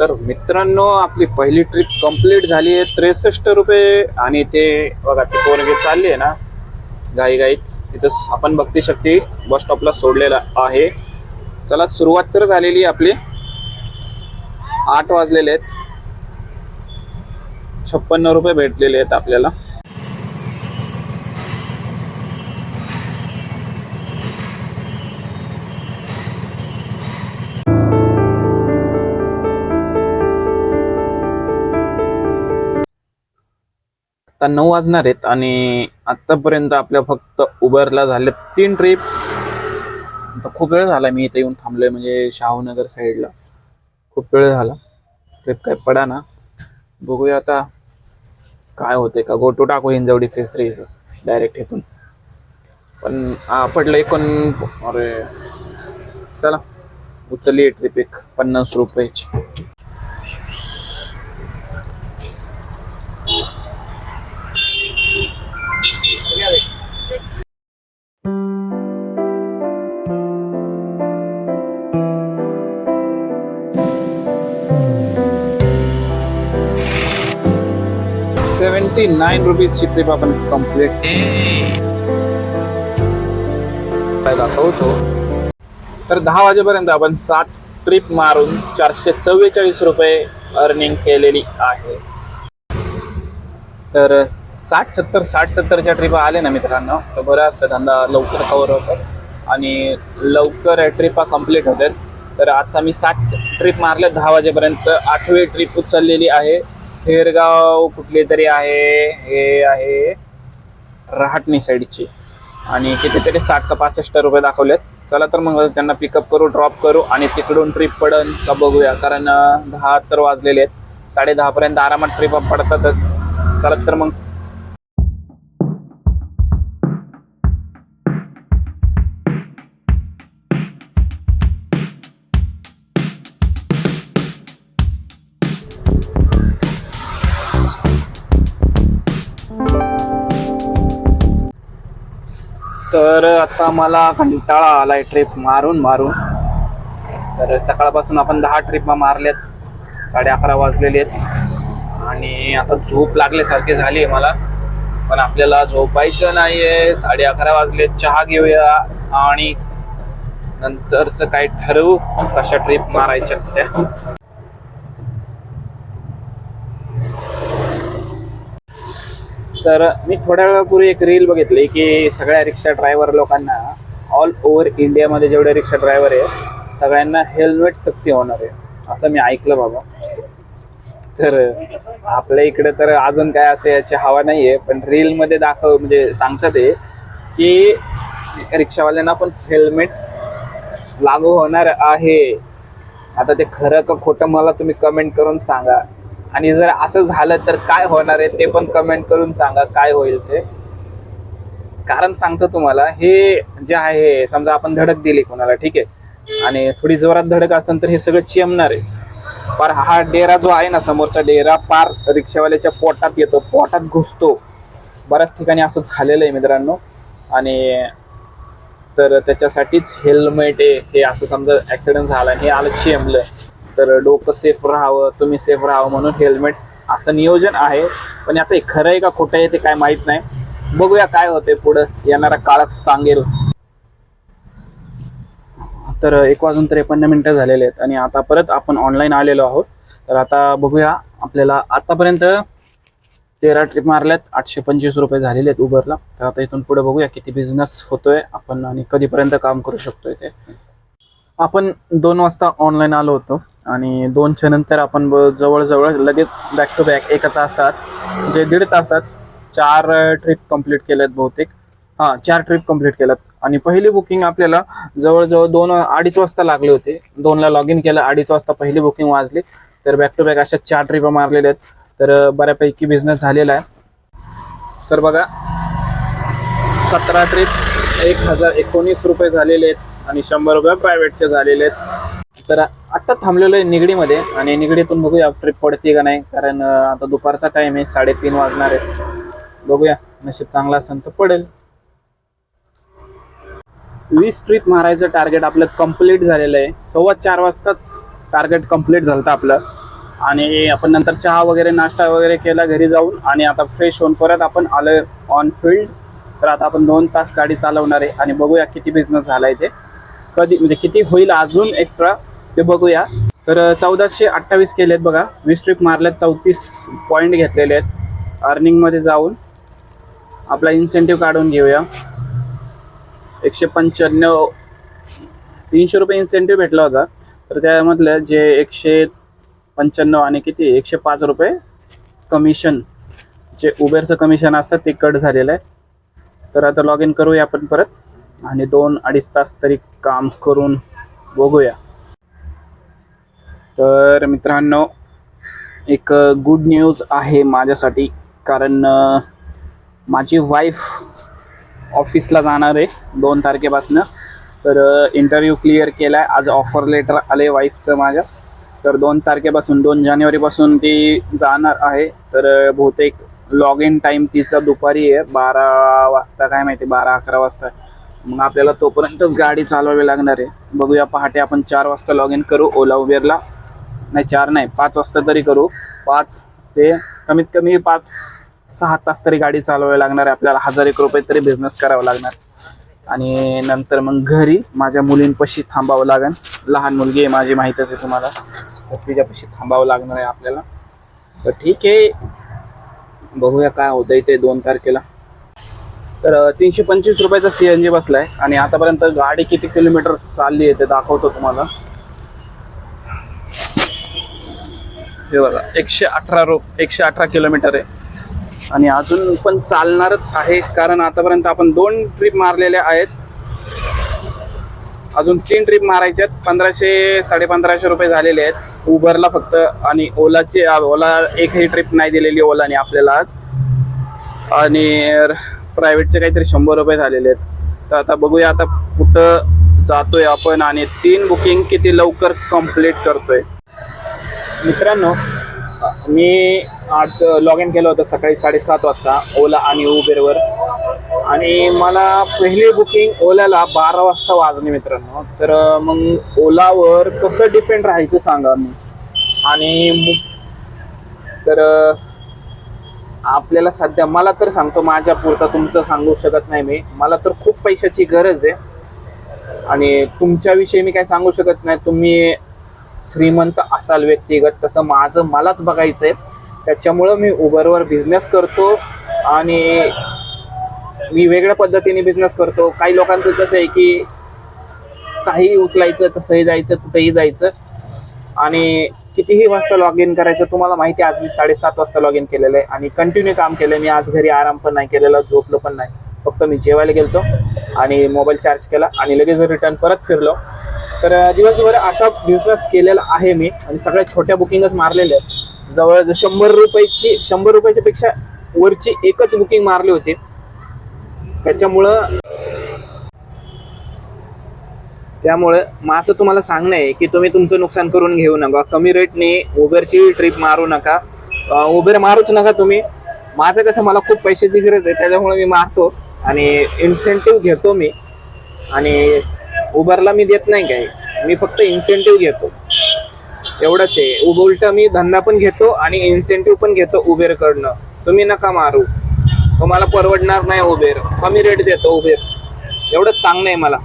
तर मित्रांनो आपली पहिली ट्रिप कंप्लीट झाली आहे. त्रेसष्ट रुपये आणि ते बघा ते पोरगे चालली आहे ना घाई घाईत तिथं आपण भक्ती शक्ती बस स्टॉपला सोडलेला आहे. चला सुरुवात तर झालेली आहे आपली. आठ वाजलेले आहेत. छप्पन्न रुपये भेटलेले आहेत आपल्याला. आता नऊ वाजणार आहेत आणि आत्तापर्यंत आपल्या फक्त उबरला झाले तीन ट्रिप आता खूप वेळ झाला मी इथे येऊन थांबलो आहे म्हणजे शाहूनगर साईडला खूप वेळ झाला. ट्रिप काय पडा ना बघूया आता काय होते का. गोटू टाकू हिंजवडी फेस थ्रीचं डायरेक्ट इथून. पण पडलं एकोण अरे चला. उचलली ट्रिप एक पन्नास रुपयाची. सेवन्टी नाईन रुपीजची ट्रिप आपण कंप्लीट दाखवतो तर दहा वाजेपर्यंत आपण सात ट्रिप मारून चारशे चव्वेचाळीस रुपये अर्निंग केलेली आहे. तर साठ सत्तर साठ सत्तरच्या ट्रिप आले ना मित्रांनो? तर बरं असतं धंदा लवकर कवर होतो आणि लवकर ट्रिपा कंप्लीट होतात. तर आता मी साठ ट्रिप मारल्या दहा वाजेपर्यंत आठवी ट्रिप उचललेली आहे. खेरगाव कुठले तरी आहे हे आहे रहाटणी साईडची. आणि कितीतरी साठ का पासष्ट रुपये दाखवलेत. चला तर मग त्यांना पिकअप करू ड्रॉप करू आणि तिकडून ट्रिप पडन का बघूया. कारण दहा तर वाजलेले आहेत. साडे दहापर्यंत आरामात ट्रिप पडतातच. चला तर मग. तर आता मला कंटाळा आलाय ट्रिप मारून मारून. तर सकाळपासून आपण दहा ट्रिप मारल्यात. साडे अकरा वाजलेले आहेत. आणि आता झोप लागल्यासारखी झाली आहे मला. पण आपल्याला झोपायचं नाही आहे साडे अकरा वाजले चहा घेऊया आणि नंतरचं काय ठरवू? कशा ट्रिप मारायच्या त्या? तर मी थोड्या वेळापूर्वी एक रील बघितली की सगळ्या रिक्षा ड्रायव्हर लोकांना ऑल ओव्हर इंडियामध्ये जेवढे रिक्षा ड्रायव्हर आहे सगळ्यांना हेल्मेट सक्ती होणार आहे. असं मी ऐकलं बाबा. तर आपल्या इकडे तर अजून काय असं याची हवा नाही आहे पण रीलमध्ये दाखव म्हणजे सांगतात ते की रिक्षावाल्यांना पण हेल्मेट लागू होणार आहे. आता ते खरं का खोटं मला तुम्ही कमेंट करून सांगा. आणि जर असं झालं तर काय होणार आहे ते पण कमेंट करून सांगा काय होईल ते. कारण सांगतो तुम्हाला हे जे आहे समजा आपण धडक दिली कोणाला ठीक आहे? आणि थोडी जोरात धडक असेल तर हे सगळं चिमणार आहे. पर हा डेरा जो आहे ना समोरचा डेरा पार रिक्षावाल्याच्या पोटात येतो पोटात घुसतो. बऱ्याच ठिकाणी असं झालेलं आहे मित्रांनो. आणि तर त्याच्यासाठीच हेल्मेट आहे हे असं समजा ॲक्सिडेंट झाला हे आलं चेमलं. तर डोकं सेफ राहावं तुम्ही सेफ राहावं म्हणून हेल्मेट असं नियोजन आहे. पण आता हे खरं आहे का खोटं आहे ते काय माहीत नाही. बघूया काय होते पुढं. येणारा काळ सांगेल. तर एक वाजून त्रेपन्न मिनिटं झालेले आहेत आणि आता परत आपण ऑनलाईन आलेलो आहोत. तर आता बघूया आपल्याला आतापर्यंत तेरा ट्रिप मारल्यात आठशे पंचवीस रुपये झालेले आहेत उबरला तर आता इथून पुढे बघूया किती बिझनेस होतोय आपण आणि कधीपर्यंत काम करू शकतोय ते. आपण दोन वाजता ऑनलाईन आलो होतो आणि दोनच्या नंतर आपण जवळजवळ लगेच बॅक टू बॅक एका तासात म्हणजे दीड तासात चार ट्रिप कंप्लीट केल्यात बहुतेक. हां चार ट्रिप कंप्लीट केल्यात. आणि पहिली बुकिंग आपल्याला जवळजवळ दोन अडीच वाजता लागले होते. दोनला लॉग इन केलं अडीच वाजता पहिली बुकिंग वाजली. तर बॅक टू बॅक अशा चार ट्रिप मारलेल्या आहेत. तर बऱ्यापैकी बिझनेस झालेला आहे. तर बघा सतरा ट्रिप एक हजार एकोणीस रुपये झालेले आहेत. आणि शंभर रुपये प्रायव्हेटचे झालेले आहेत. तर आत्ता थांबलेलो आहे निगडीमध्ये आणि निगडीतून बघूया ट्रिप पडते का नाही. कारण आता दुपारचा टाइम आहे साडेतीन वाजणार आहे बघूया नशीब चांगला असेल तर पडेल. वीस ट्रिप मारायचं टार्गेट आपलं कंप्लीट झालेलं आहे. सव्वा चार वाजताच टार्गेट कंप्लीट झालं होतं आपलं. आणि आपण नंतर चहा वगैरे नाश्ता वगैरे केला घरी जाऊन. आणि आता फ्रेश होऊन परत आपण आलोय ऑन फील्ड तर आता आपण दोन तास गाडी चालवणार आहे. आणि बघूया किती बिझनेस झाला आहे ते. कधी म्हणजे किती होईल अजून एक्स्ट्रा ते बघूया. तर चौदाशे अठ्ठावीस केले आहेत बघा. वीस ट्रिप मारल्यात चौतीस पॉईंट घेतलेले आहेत. अर्निंगमध्ये जाऊन आपला इन्सेंटिव्ह काढून घेऊया. एकशे पंच्याण्णव तीनशे रुपये इन्सेंटिव्ह भेटला होता. तर त्यामधलं जे एकशे पंच्याण्णव आणि किती? एकशे पाच रुपये कमिशन जे उबेरचं कमिशन असतं ते कट झालेलं आहे. तर आता लॉग इन करूया आपण परत. आणि दोन अडीच तास तरी काम करून बघूया. तर मित्रांनो एक गुड न्यूज आहे माझ्यासाठी. कारण माझी वाईफ ऑफिसला जाणार आहे दोन तारखेपासून. तर इंटरव्ह्यू क्लिअर केला आहे आज ऑफर लेटर आले वाईफचं माझ्या. तर दोन तारखेपासून दोन जानेवारीपासून ती जाणार आहे. तर बहुतेक लॉग इन टाईम तिचा दुपारी आहे. बारा वाजता काय माहिती बारा अकरा वाजता. मग आपल्याला तोपर्यंतच गाडी चालवावी लागणार आहे. बघूया पहाटे आपण चार वाजता लॉग इन करू ओला उबेरला. नाही चार नाही पाच वाजता तरी करू. पाच ते कमीत कमी पाच सहा तास तरी गाडी चालवावी लागणार आहे. आपल्याला हजार एक रुपये तरी बिझनेस करावा लागणार. आणि नंतर मग घरी माझ्या मुलींपाशी थांबावं लागेल. लहान मुलगी आहे माझी माहीतच आहे तुम्हाला. तर तिच्यापाशी थांबावं लागणार आहे आपल्याला. तर ठीक आहे. बघूया काय होतंय ते दोन तारखेला. तर तीनशे पंचवीस रुपयाचा सी एन जी बसला आहे आणि आतापर्यंत गाडी किती किलोमीटर चालली आहे ते दाखवतो तुम्हाला. हे बघा एकशे अठरा रो एकशे अठरा किलोमीटर आहे. आणि अजून पण चालणारच आहे कारण आतापर्यंत आपण दोन ट्रिप मारलेल्या आहेत. अजून तीन ट्रिप मारायच्यात पंधराशे साडेपंधराशे रुपये झालेले आहेत. उबरला फक्त आणि ओलाचे ओला एकही ट्रिप नाही दिलेली ओलाने आपल्याला आज. आणि प्रायव्हेटचे काहीतरी शंभर रुपये झालेले आहेत. तर आता बघूया आता कुठं जातोय आपण आणि तीन बुकिंग किती लवकर कंप्लीट करतोय. मित्रांनो मी आज लॉग इन केलं होतं सकाळी साडेसात वाजता ओला आणि उबेरवर. आणि मला पहिली बुकिंग ओल्याला बारा वाजता वाजली मित्रांनो. तर मग ओलावर कसं डिपेंड राहायचं सांगा मी. आणि मग- तर आपल्याला सध्या मला तर सांगतो माझ्या पुरता तुमचं सांगू शकत नाही मी. मला तर खूप पैशाची गरज आहे. आणि तुमच्याविषयी मी काय सांगू शकत नाही. तुम्ही श्रीमंत असाल व्यक्तिगत तसं माझं मलाच बघायचं आहे त्याच्यामुळं मी उबरवर बिझनेस करतो आणि मी वेगळ्या पद्धतीने बिझनेस करतो. काही लोकांचं कसं आहे की काही उचलायचं कसंही जायचं कुठेही जायचं. आणि कितीही वाजता लॉग इन करायचं तुम्हाला माहिती आहे आज मी साडेसात वाजता लॉग इन केलेलं आहे. आणि कंटिन्यू काम केलं मी आज घरी आराम पण नाही केलेला झोपलो पण नाही. फक्त मी जेवायला गेलतो आणि मोबाईल चार्ज केला आणि लगेच रिटर्न परत फिरलो. तर दिवसभर असा बिझनेस केलेला आहे मी. आणि सगळ्या छोट्या बुकिंगच मारलेल्या आहेत. जवळ शंभर रुपयाची शंभर रुपयाच्या पेक्षा वरची एकच बुकिंग मारली होती. त्याच्यामुळं त्यामुळे माझं तुम्हाला सांगणं आहे की तुम्ही तुमचं नुकसान करून घेऊ नका. कमी रेटने उबेरची ट्रिप मारू नका. उबेर मारूच नका तुम्ही. माझं कसं मला खूप पैशाची गरज आहे त्याच्यामुळे मी मारतो आणि इन्सेंटिव्ह घेतो मी. आणि उबरला मी देत नाही काही. मी फक्त इन्सेंटिव्ह घेतो. एवढंच आहे. उब उलट मी धंदा पण घेतो आणि इन्सेंटिव्ह पण घेतो उबेरकडनं तुम्ही नका मारू. तुम्हाला परवडणार नाही उबेर कमी रेट देतो उबेर एवढंच सांगणं आहे मला.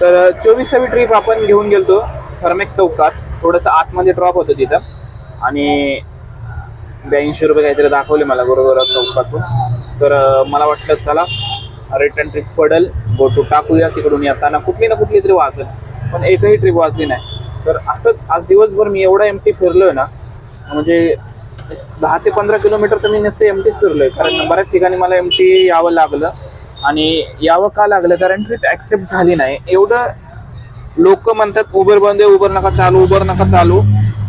तर चोवीसावी ट्रिप आपण घेऊन गेलतो थर्मेक चौकात. थोडंसं आतमध्ये ड्रॉप होतं तिथं. आणि ब्याऐंशी रुपये काहीतरी दाखवले मला बरोबर चौकातून. तर मला वाटलं चला रिटर्न ट्रिप पडेल बोटू टाकूया तिकडून येताना कुठली ना कुठली तरी वाचेल पण एकही ट्रिप वाचली नाही. तर असंच आज दिवसभर मी एवढा एम टी फिरलोय ना म्हणजे दहा ते पंधरा किलोमीटर तर मी नुसतं एम टीच फिरलोय. कारण बऱ्याच ठिकाणी मला एम टी यावं लागलं. आणि यावं का लागलं? कारण ट्रिप ऍक्सेप्ट झाली नाही. एवढं लोक म्हणतात उबर बंद आहे उबर नका चालू उबर नका चालू.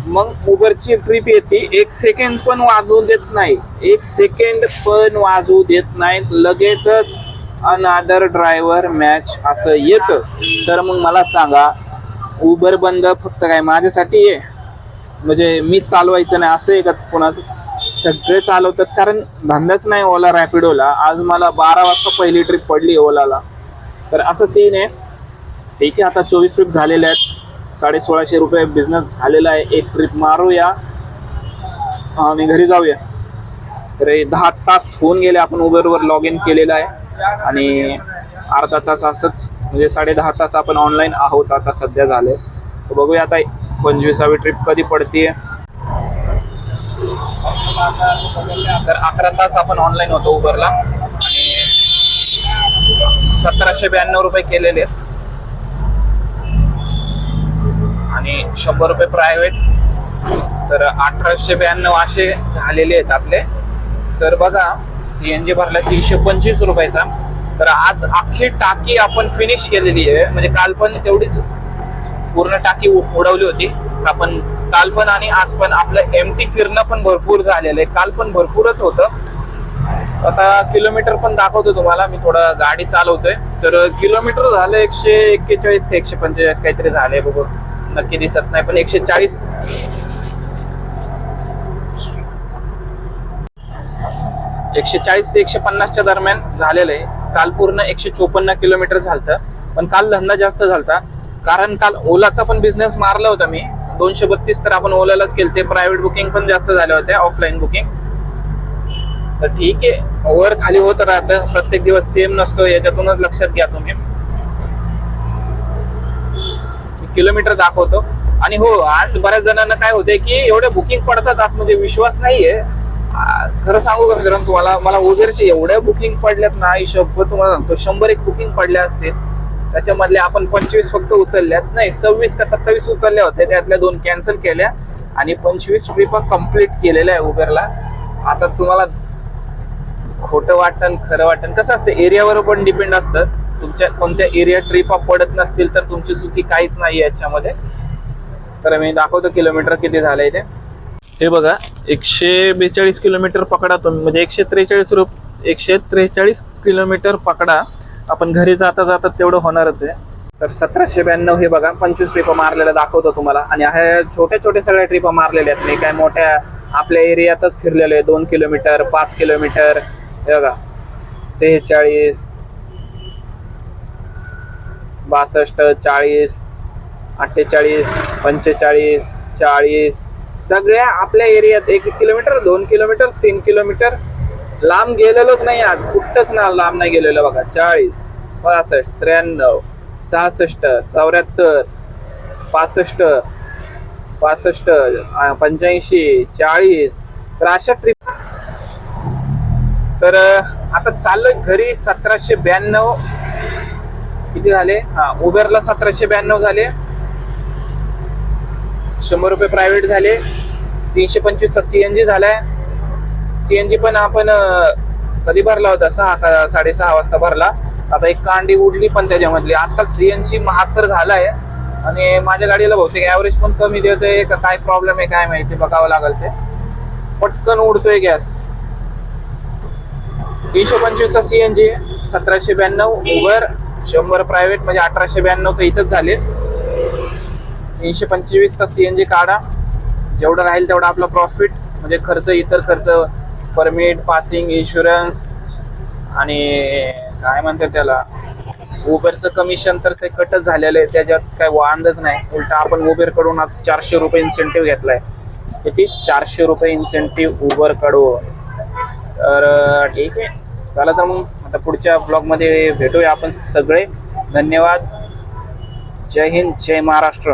मग उबरची ट्रिप येते. एक सेकंड पण वाजवू देत नाही. एक सेकंड पण वाजवू देत नाही. लगेचच अनादर ड्रायव्हर मॅच असं येतं. तर मग मला सांगा उबर बंद फक्त काय माझ्यासाठी आहे? म्हणजे मी चालवायचं नाही असं आहे का कोणाचं? सगळे चालवतात. कारण धंदाच नाही ओला रॅपिडोला. आज मला बारा वाजता पहिली ट्रिप पडली ओलाला. तर असं सीन आहे. ठीक आहे आता चोवीस ट्रिप झालेल्या आहेत. साडे सोळाशे रुपये बिझनेस झालेला आहे. एक ट्रिप मारूया. आणि घरी जाऊया. तर दहा तास होऊन गेले आपण उबरवर लॉग इन केलेलं आहे. आणि अर्धा तास असंच म्हणजे साडे दहा तास आपण ऑनलाईन आहोत. आता सध्या झाले तर बघूया आता पंचवीसावी ट्रिप कधी पडतीये? तर अकरा तास आपण ऑनलाईन होतो उबरला आणि सतराशे ब्याण्णव रुपये केलेले आहेत. आणि शंभर रुपये प्रायव्हेट तर अठराशे ब्याण्णव असे झालेले आहेत आपले. तर बघा सीएनजी भरला तीनशे पंचवीस रुपयाचा. तर आज अख्खी टाकी आपण फिनिश केलेली आहे. म्हणजे काल पण तेवढीच पूर्ण टाकी उडवली होती. आपण काल पण आणि आज पण आपलं एम टी फिरणं पण भरपूर झालेलं आहे. काल पण भरपूरच होतं. आता किलोमीटर पण दाखवतो तुम्हाला. मी थोडं गाडी चालवतोय. तर किलोमीटर झालं एकशे एक्केचाळीस का एकशे पंचेचाळीस काहीतरी झालंय बघू. नक्की दिसत नाही पण एकशे चाळीस. एकशे चाळीस ते एकशे पन्नासच्या दरम्यान झालेलं आहे. काल पूर्ण एकशे चोपन्न किलोमीटर झालतं. पण काल धंदा जास्त झालता. कारण काल ओलाचा पण बिझनेस मारला होता मी. दोनशे बत्तीस तर आपण ओलालाच केलते. प्रायव्हेट बुकिंग पण जास्त झाल्या होत्या ऑफलाईन बुकिंग तर ठीक आहे. वर खाली होत राहतं. प्रत्येक दिवस सेम नसतो. याच्यातूनच लक्षात घ्या तुम्ही. मी किलोमीटर दाखवतो. आणि हो आज बऱ्याच जणांना काय होते की एवढे बुकिंग पडतात. आज म्हणजे विश्वास नाहीये. खरं सांगू का मित्रांनो तुम्हाला? मला उबेरचे एवढ्या बुकिंग पडल्यात ना हिशोब तुम्हाला सांगतो. शंभर एक बुकिंग पडल्या असतील. त्याच्यामधले आपण पंचवीस फक्त उचलल्यात. नाही सव्वीस का सत्तावीस उचलल्या होत्या. त्यातल्या दोन कॅन्सल केल्या. आणि पंचवीस ट्रिप कंप्लीट केलेल्या आहे उबेरला. आता तुम्हाला खोटं वाटन खरं वाटन कसं असतं? एरियावर पण डिपेंड असतं. तुमच्या कोणत्या एरिया ट्रिप पडत नसतील तर तुमची चुकी काहीच नाही याच्यामध्ये. तर मी दाखवतो किलोमीटर किती झालंय ते. हे बघा एकशे बेचाळीस किलोमीटर पकडा तुम्ही. म्हणजे एकशे त्रेचाळीस रुप एकशे त्रेचाळीस किलोमीटर पकडा. आपण घरी जाता जाता तेवढं होणारच आहे. तर सतराशे ब्याण्णव हे बघा पंचवीस ट्रिप मारलेल्या दाखवतो तुम्हाला. आणि ह्या छोट्या छोट्या सगळ्या ट्रिप मारलेल्या आहेत. मी काय मोठ्या आपल्या एरियातच फिरलेलो आहे. दोन किलोमीटर पाच किलोमीटर. हे बघा सेहेचाळीस बासष्ट चाळीस अठ्ठेचाळीस पंचेचाळीस चाळीस. सगळ्या आपल्या एरियात एक किलोमीटर दोन किलोमीटर तीन किलोमीटर लांब गेलेलोच नाही आज. कुठंच ना लांब नाही गेलेलो बघा. चाळीस पासष्ट त्र्याण्णव सहासष्ट चौऱ्याहत्तर पासष्ट पासष्ट पंच्याऐंशी चाळीस. तर अशा ट्रिप तर आता चाललोय घरी सतराशे ब्याण्णव. किती झाले? हा उबेरला सतराशे ब्याण्णव झाले. शंभर रुपये प्रायव्हेट झाले. तीनशे पंचवीसचा सीएनजी झालाय. सीएनजी पण आपण कधी भरला होता? सहा साडेसहा वाजता भरला. आता एक कांडी उडली पण त्याच्यामधली. आजकाल सीएनजी महाग तर झालाय. आणि माझ्या गाडीला बहुतेक ऍव्हरेज पण कमी देतोय. का काय प्रॉब्लेम आहे काय माहिती बघावं लागेल ते. पटकन उडतोय गॅस. तीनशे पंचवीसचा सीएनजी सतराशे ब्याण्णव उबर शंभर प्रायव्हेट म्हणजे अठराशे ब्याण्णव तर इथंच झाले. तीनशे पंचवीसचा सीएनजी काढा. जेवढं राहील तेवढा आपला प्रॉफिट म्हणजे खर्च इतर खर्च परमिट पासिंग इन्शुरन्स आणि काय म्हणतात त्याला? उबेरचं कमिशन तर ते कटच झालेलं आहे. त्याच्यात काय वांदच नाही. उलट आपण उबेरकडून आज चारशे रुपये इन्सेंटिव्ह घेतलाय. किती? चारशे रुपये इन्सेंटिव्ह उबरकडून तर ठीक आहे. चला तर मग आता पुढच्या ब्लॉगमध्ये भेटूया आपण सगळे. धन्यवाद. जय हिंद जय महाराष्ट्र.